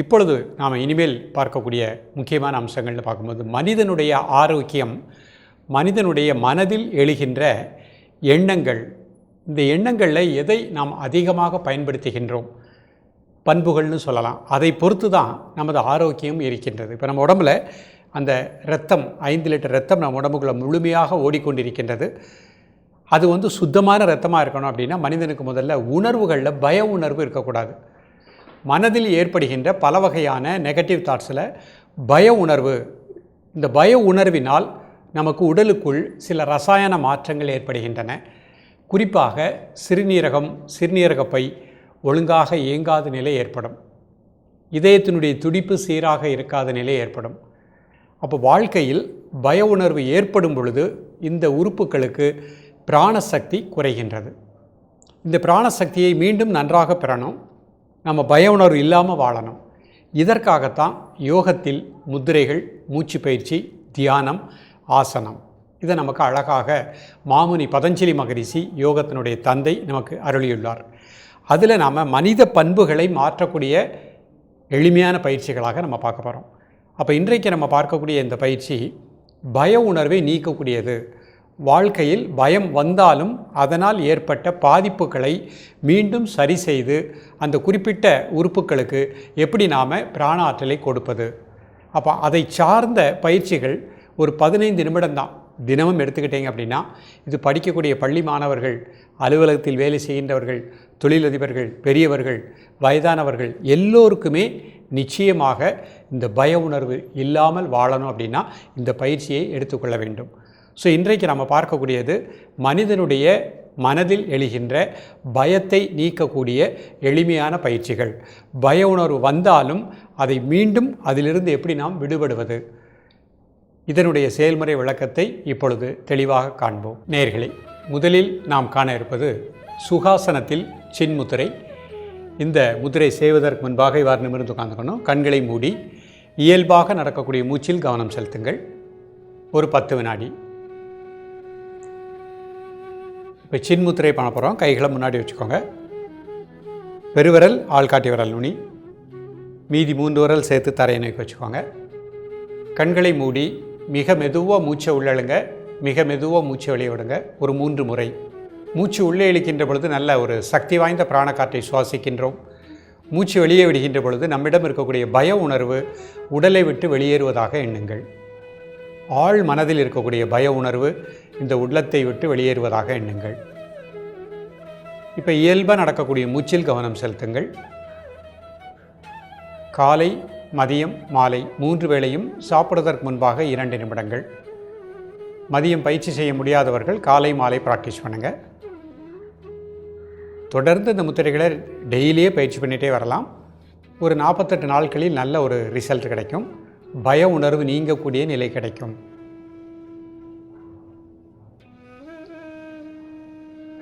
இப்பொழுது நாம் இனிமேல் பார்க்கக்கூடிய முக்கியமான அம்சங்கள்னு பார்க்கும்போது மனிதனுடைய ஆரோக்கியம் மனிதனுடைய மனதில் எழுகின்ற எண்ணங்கள். இந்த எண்ணங்களில் எதை நாம் அதிகமாக பயன்படுத்துகின்றோம்? பண்புகள்னு சொல்லலாம். அதை பொறுத்து தான் நமது ஆரோக்கியம் இருக்கின்றது. இப்போ நம்ம உடம்புல அந்த ரத்தம் ஐந்து லிட்டர் ரத்தம் நம்ம உடம்புக்குள்ளே முழுமையாக ஓடிக்கொண்டிருக்கின்றது. அது வந்து சுத்தமான ரத்தமாக இருக்கணும் அப்படின்னா மனிதனுக்கு முதல்ல உணர்வுகளில் பய உணர்வு இருக்கக்கூடாது. மனதில் ஏற்படுகின்ற பல வகையான நெகட்டிவ் தாட்ஸில் பய உணர்வு. இந்த பய உணர்வினால் நமக்கு உடலுக்குள் சில ரசாயன மாற்றங்கள் ஏற்படுகின்றன. குறிப்பாக சிறுநீரகம் சிறுநீரகப்பை ஒழுங்காக இயங்காத நிலை ஏற்படும். இதயத்தினுடைய துடிப்பு சீராக இருக்காத நிலை ஏற்படும். அப்போ வாழ்க்கையில் பய உணர்வு ஏற்படும் பொழுது இந்த உறுப்புகளுக்கு பிராணசக்தி குறைகின்றது. இந்த பிராணசக்தியை மீண்டும் நன்றாக பெறணும். நம்ம பய உணர்வு இல்லாமல் வாழணும். இதற்காகத்தான் யோகத்தில் முத்திரைகள் மூச்சு பயிற்சி தியானம் ஆசனம். இதை நமக்கு அழகாக மாமுனி பதஞ்சலி மகரிஷி யோகத்தினுடைய தந்தை நமக்கு அருளியுள்ளார். அதில் நாம் மனித பண்புகளை மாற்றக்கூடிய எளிமையான பயிற்சிகளாக நம்ம பார்க்க போகிறோம் அப்போ இன்றைக்கு நம்ம பார்க்கக்கூடிய இந்த பயிற்சி பய உணர்வை நீக்கக்கூடியது. வாழ்க்கையில் பயம் வந்தாலும் அதனால் ஏற்பட்ட பாதிப்புகளை மீண்டும் சரி செய்து அந்த குறிப்பிட்ட உறுப்புகளுக்கு எப்படி நாம் பிராண ஆற்றலை கொடுப்பது? அப்போ அதை சார்ந்த பயிற்சிகள் ஒரு பதினைந்து நிமிடம்தான். தினமும் எடுத்துக்கிட்டீங்க அப்படின்னா இது படிக்கக்கூடிய பள்ளி மாணவர்கள் அலுவலகத்தில் வேலை செய்கின்றவர்கள் தொழிலதிபர்கள் பெரியவர்கள் வயதானவர்கள் எல்லோருக்குமே நிச்சயமாக இந்த பய உணர்வு இல்லாமல் வாழணும் அப்படின்னா இந்த பயிற்சியை எடுத்துக்கொள்ள வேண்டும். ஸோ இன்றைக்கு நம்ம பார்க்கக்கூடியது மனிதனுடைய மனதில் எழுகின்ற பயத்தை நீக்கக்கூடிய எளிமையான பயிற்சிகள். பய உணர்வு வந்தாலும் அதை மீண்டும் அதிலிருந்து எப்படி நாம் விடுபடுவது? இதனுடைய செயல்முறை விளக்கத்தை இப்பொழுது தெளிவாக காண்போம். நேர்களை முதலில் நாம் காண இருப்பது சுகாசனத்தில் சின்முத்திரை இந்த முத்திரை செய்வதற்கு முன்பாக இவ்வாறு நிமிர்ந்து உட்காந்துக்கணும் கண்களை மூடி இயல்பாக நடக்கக்கூடிய மூச்சில் கவனம் செலுத்துங்கள். ஒரு பத்து வினாடி. இப்போ சின்முத்திரை பண்ண போகிறோம் கைகளை முன்னாடி வச்சுக்கோங்க. பெருவிரல் ஆள்காட்டி விரல் நுனி. மீதி மூன்று விரல் சேர்த்து தரையை நோக்கி வச்சுக்கோங்க. கண்களை மூடி மிக மெதுவாக மூச்சை உள்ளழுங்க மிக மெதுவாக மூச்சை வெளியே விடுங்க. ஒரு மூன்று முறை. மூச்சு உள்ளே இழுக்கின்ற பொழுது நல்ல ஒரு சக்தி வாய்ந்த பிராணக்காற்றை சுவாசிக்கின்றோம். மூச்சு வெளியே விடுகின்ற பொழுது நம்மிடம் இருக்கக்கூடிய பய உணர்வு உடலை விட்டு வெளியேறுவதாக எண்ணுங்கள். ஆழ் மனதில் இருக்கக்கூடிய பய உணர்வு இந்த உள்ளத்தை விட்டு வெளியேறுவதாக எண்ணுங்கள். இப்போ இயல்பாக நடக்கக்கூடிய மூச்சில் கவனம் செலுத்துங்கள். காலை மதியம் மாலை மூன்று வேளையும் சாப்பிடுவதற்கு முன்பாக இரண்டு நிமிடங்கள். மதியம் பயிற்சி செய்ய முடியாதவர்கள் காலை மாலை ப்ராக்டிஸ் பண்ணுங்கள் தொடர்ந்து இந்த முத்திரைகளை டெய்லியே பயிற்சி பண்ணிகிட்டே வரலாம். ஒரு நாற்பத்தெட்டு நாட்களில் நல்ல ஒரு ரிசல்ட் கிடைக்கும். பய உணர்வு நீங்கக்கூடிய நிலை கிடைக்கும்.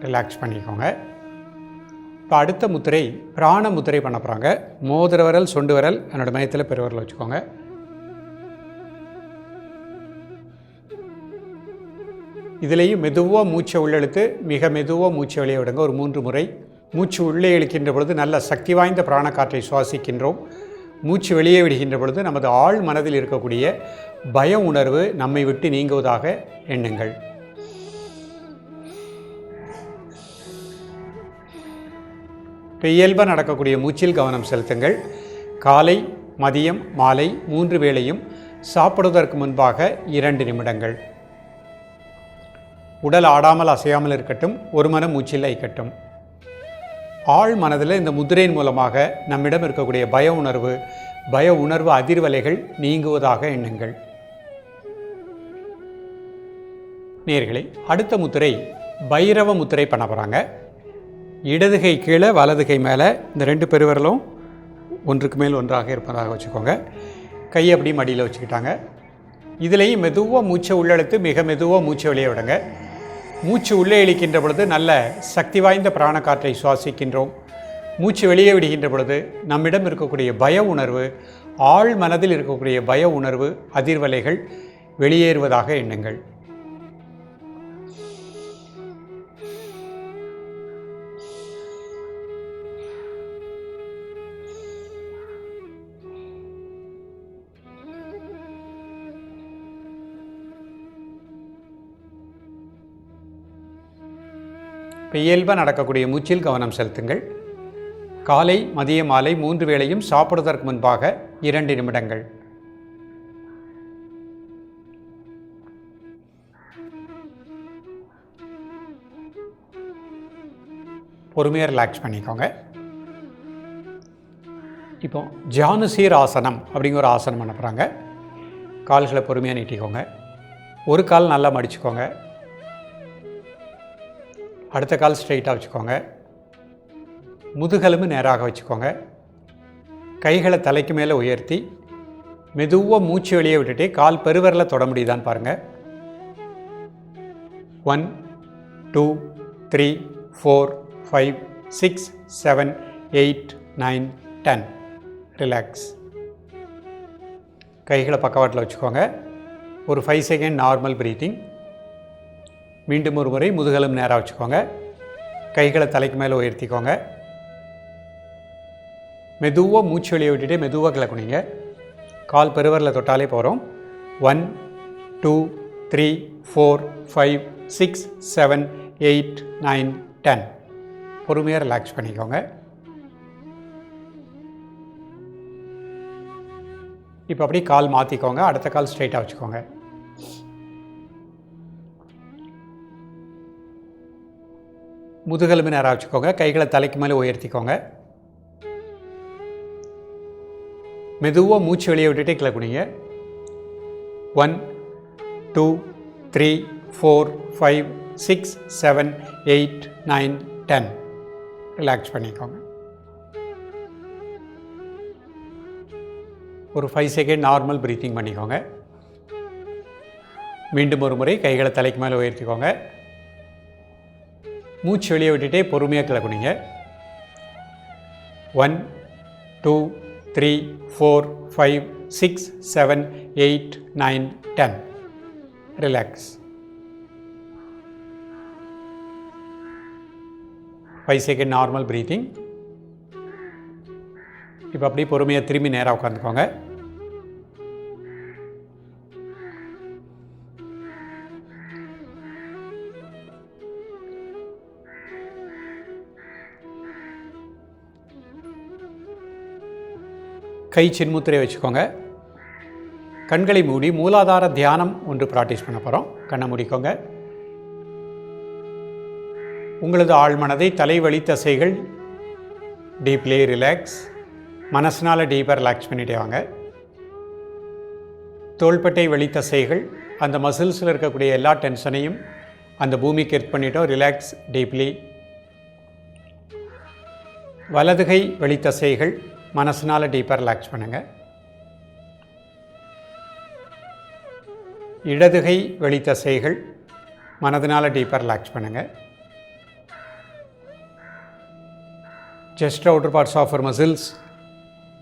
ரிலாக்ஸ் பண்ணிக்கோங்க. இப்போ அடுத்த முத்திரை பிராண முத்திரை பண்ண போகிறாங்க மோதிர விரல் சொண்டு விரல் என்னோடய மையத்தில் பெருவரல் வச்சுக்கோங்க. இதுலேயும் மெதுவாக மூச்சை உள்ளெழுத்து மிக மெதுவாக மூச்சை வெளியே விடுங்க. ஒரு மூன்று முறை. மூச்சு உள்ளே இழுக்கின்ற பொழுது நல்ல சக்தி வாய்ந்த பிராணக்காற்றை சுவாசிக்கின்றோம். மூச்சு வெளியே விடுகின்ற பொழுது நமது ஆழ் மனதில் இருக்கக்கூடிய பய உணர்வு நம்மை விட்டு நீங்குவதாக எண்ணுங்கள். இப்போ இயல்பாக நடக்கக்கூடிய மூச்சில் கவனம் செலுத்துங்கள். காலை மதியம் மாலை மூன்று வேளையும் சாப்பிடுவதற்கு முன்பாக இரண்டு நிமிடங்கள். உடல் ஆடாமல் அசையாமல் இருக்கட்டும் ஒரு மனம் மூச்சில் ஐக்கட்டும். ஆழ் மனதில் இந்த முதிரையின் மூலமாக நம்மிடம் இருக்கக்கூடிய பய உணர்வு பய உணர்வு அதிர்வலைகள் நீங்குவதாக எண்ணுங்கள். நேர்களே அடுத்த முத்திரை பைரவ முத்திரை பண்ண போகிறாங்க இடதுகை கீழே வலதுகை மேலே இந்த ரெண்டு பெருவர்களும் ஒன்றுக்கு மேல் ஒன்றாக இருப்பதாக வச்சுக்கோங்க. கையை அப்படி மடியில் வச்சுக்கிட்டாங்க. இதுலேயும் மெதுவாக மூச்சை உள்ளெழுத்து மிக மெதுவாக மூச்சை வெளியே விடுங்க. மூச்சு உள்ளே இழிக்கின்ற பொழுது நல்ல சக்தி வாய்ந்த பிராண காற்றை சுவாசிக்கின்றோம். மூச்சு வெளியே விடுகின்ற பொழுது நம்மிடம் இருக்கக்கூடிய பய உணர்வு ஆழ் மனதில் இருக்கக்கூடிய பய உணர்வு அதிர்வலைகள் வெளியேறுவதாக எண்ணுங்கள். இப்போ இயல்பாக நடக்கக்கூடிய மூச்சில் கவனம் செலுத்துங்கள். காலை மதிய மாலை மூன்று வேளையும் சாப்பிடுவதற்கு முன்பாக இரண்டு நிமிடங்கள். பொறுமையாக ரிலாக்ஸ் பண்ணிக்கோங்க. இப்போ ஜானுசீர் ஆசனம் அப்படிங்கிற ஒரு ஆசனம் அனுப்புகிறாங்க கால்களை பொறுமையாக நீட்டிக்கோங்க. ஒரு கால் நல்லா மடிச்சுக்கோங்க. அடுத்த கால் ஸ்ட்ரைட்டாக வச்சுக்கோங்க. முதுகெலும்பு நேராக வச்சுக்கோங்க. கைகளை தலைக்கு மேலே உயர்த்தி மெதுவாக மூச்சு வெளியே விட்டுட்டு கால் பெருவரில் தொட முடியுதான்னு பாருங்கள் one two three four five six seven eight nine ten relax கைகளை பக்கவாட்டில் வச்சுக்கோங்க. ஒரு ஃபைவ் செகண்ட் நார்மல் ப்ரீத்திங் மீண்டும் ஒரு முறை முதுகலும் நேராக வச்சுக்கோங்க. கைகளை தலைக்கு மேலே உயர்த்திக்கோங்க. மெதுவாக மூச்சு வெளியே விட்டுட்டு மெதுவாக கிளக்குனிங்க கால் பெருவரில் தொட்டாலே போகிறோம் one two three four five six seven eight nine ten பொறுமையாக ரிலாக்ஸ் பண்ணிக்கோங்க. இப்போ அப்படியே கால் மாற்றிக்கோங்க அடுத்த கால் ஸ்ட்ரைட்டாக வச்சுக்கோங்க. முதுகெலும்பு நேராக வச்சுக்கோங்க கைகளை தலைக்கு மேலே உயர்த்திக்கோங்க. மெதுவாக மூச்சு வெளியே விட்டுட்டே கீழே one two three four five six seven eight nine ten relax பண்ணிக்கோங்க. ஒரு ஃபைவ் செகண்ட் நார்மல் ப்ரீத்திங் பண்ணிக்கோங்க. மீண்டும் ஒரு முறை கைகளை தலைக்கு மேலே உயர்த்திக்கோங்க. மூச்சு வெளியே விட்டுட்டே பொறுமையாக கிளக்குனீங்க one two three four five six seven eight nine ten relax five second normal breathing இப்போ அப்படியே பொறுமையாக திரும்பி நேராக உட்காந்துக்கோங்க கை சின்முத்திரையை வச்சுக்கோங்க. கண்களை மூடி மூலாதார தியானம் ஒன்று ப்ராக்டிஸ் பண்ண போகிறோம் கண்ணை மூடிக்கோங்க. உங்களது ஆழ்மனதை தலைவழி தசைகள் டீப்லி ரிலாக்ஸ் மனசினால் டீப்பாக ரிலாக்ஸ் பண்ணிட்டே வாங்க. தோள்பட்டை வெளி தசைகள் அந்த மசில்ஸில் இருக்கக்கூடிய எல்லா டென்ஷனையும் அந்த பூமிக்கு எர்த் பண்ணிட்டோம். ரிலாக்ஸ் டீப்லி வலதுகை வெளித்தசைகள் மனசினால் டீப்பாக ரிலாக்ஸ் பண்ணுங்கள் இடதுகை வெளி தசைகள் மனதினால் டீப்பாக ரிலாக்ஸ் பண்ணுங்கள் just outer parts of muscles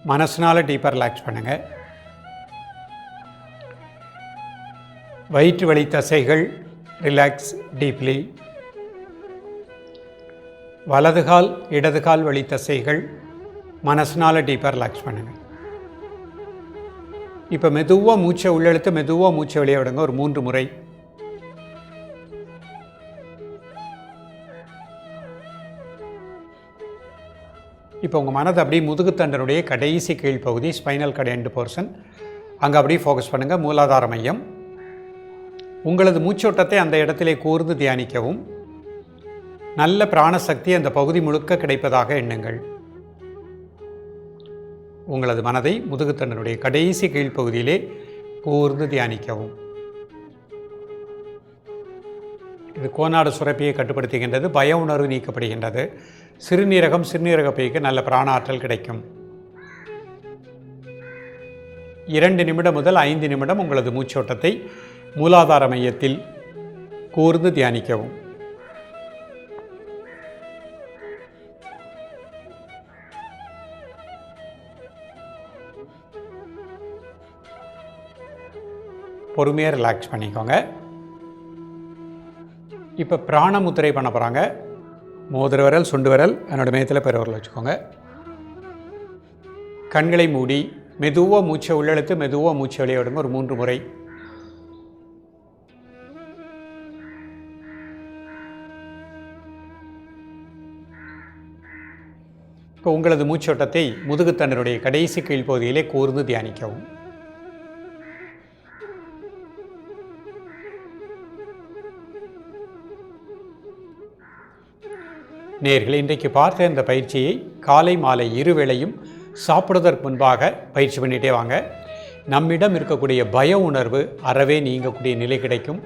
மனசினால் டீப்பாக ரிலாக்ஸ் பண்ணுங்கள் வயிற்று வழி தசைகள் ரிலாக்ஸ் டீப்லி வலதுகால் இடதுகால் வழி தசைகள் மனசனால் டீப்பாக ரிலாக்ஸ் பண்ணுங்கள் இப்போ மெதுவாக மூச்சை உள்ளெழுத்து மெதுவாக மூச்சை வெளியே விடுங்க. ஒரு மூன்று முறை. இப்போ உங்கள் மனதை அப்படியே முதுகுத்தண்டனுடைய கடைசி கீழ்ப்பகுதி ஸ்பைனல் கடை எண்டு போர்ஷன் அங்கே அப்படியே ஃபோக்கஸ் பண்ணுங்கள் மூலாதார மையம். உங்களது மூச்சோட்டத்தை அந்த இடத்திலே கூர்ந்து தியானிக்கவும். நல்ல பிராணசக்தி அந்த பகுதி முழுக்க கிடைப்பதாக எண்ணுங்கள். உங்களது மனதை முதுகுத்தண்டனுடைய கடைசி கீழ்ப்பகுதியிலே கூர்ந்து தியானிக்கவும். இது கோனாடு சுரப்பியை கட்டுப்படுத்துகின்றது பய உணர்வு நீக்கப்படுகின்றது. சிறுநீரகம் சிறுநீரக பைக்கு நல்ல பிராண ஆற்றல் கிடைக்கும். இரண்டு நிமிடம் முதல் ஐந்து நிமிடம் உங்களது மூச்சோட்டத்தை மூலாதார மையத்தில் கூர்ந்து தியானிக்கவும். பொறுமையாக ரிலாக்ஸ் பண்ணிக்கோங்க. இப்போ பிராண முத்திரை பண்ண போகிறாங்க மோதிர விரல் சுண்டு விரல் என்னோடய மேத்தில் பெருவரல் வச்சுக்கோங்க. கண்களை மூடி மெதுவாக மூச்சை உள்ளெழுத்து மெதுவாக மூச்சை வெளியே விடுங்க. ஒரு மூன்று முறை. இப்போ உங்களது மூச்சோட்டத்தை முதுகுத்தன்னருடைய கடைசி கீழ்ப்பகுதியிலே கூர்ந்து தியானிக்கவும். நேர்கள் இன்றைக்கு பார்த்த இந்த பயிற்சியை காலை மாலை இருவேளையும் சாப்பிடுவதற்கு முன்பாக பயிற்சி பண்ணிகிட்டே வாங்க. நம்மிடம் இருக்கக்கூடிய பய உணர்வு அறவே நீங்கக்கூடிய நிலை கிடைக்கும்.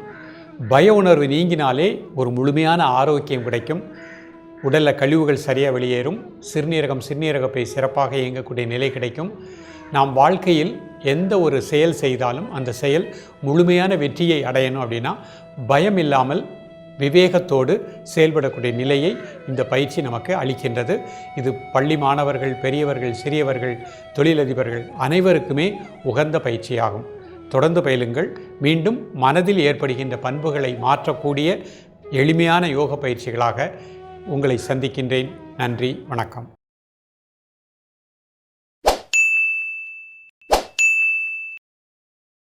பய உணர்வு நீங்கினாலே ஒரு முழுமையான ஆரோக்கியம் கிடைக்கும். உடலில் கழிவுகள் சரியாக வெளியேறும். சிறுநீரகம் சிறுநீரகப்பை சிறப்பாக இயங்கக்கூடிய நிலை கிடைக்கும். நாம் வாழ்க்கையில் எந்த ஒரு செயல் செய்தாலும் அந்த செயல் முழுமையான வெற்றியை அடையணும் அப்படின்னா பயம் இல்லாமல் விவேகத்தோடு செயல்படக்கூடிய நிலையை இந்த பயிற்சி நமக்கு அளிக்கின்றது. இது பள்ளி மாணவர்கள் பெரியவர்கள் சிறியவர்கள் தொழிலதிபர்கள் அனைவருக்குமே உகந்த பயிற்சியாகும். தொடர்ந்து பயிலுங்கள். மீண்டும் மனதில் ஏற்படுகின்ற பண்புகளை மாற்றக்கூடிய எளிமையான யோக பயிற்சிகளாக உங்களை சந்திக்கின்றேன். நன்றி வணக்கம்.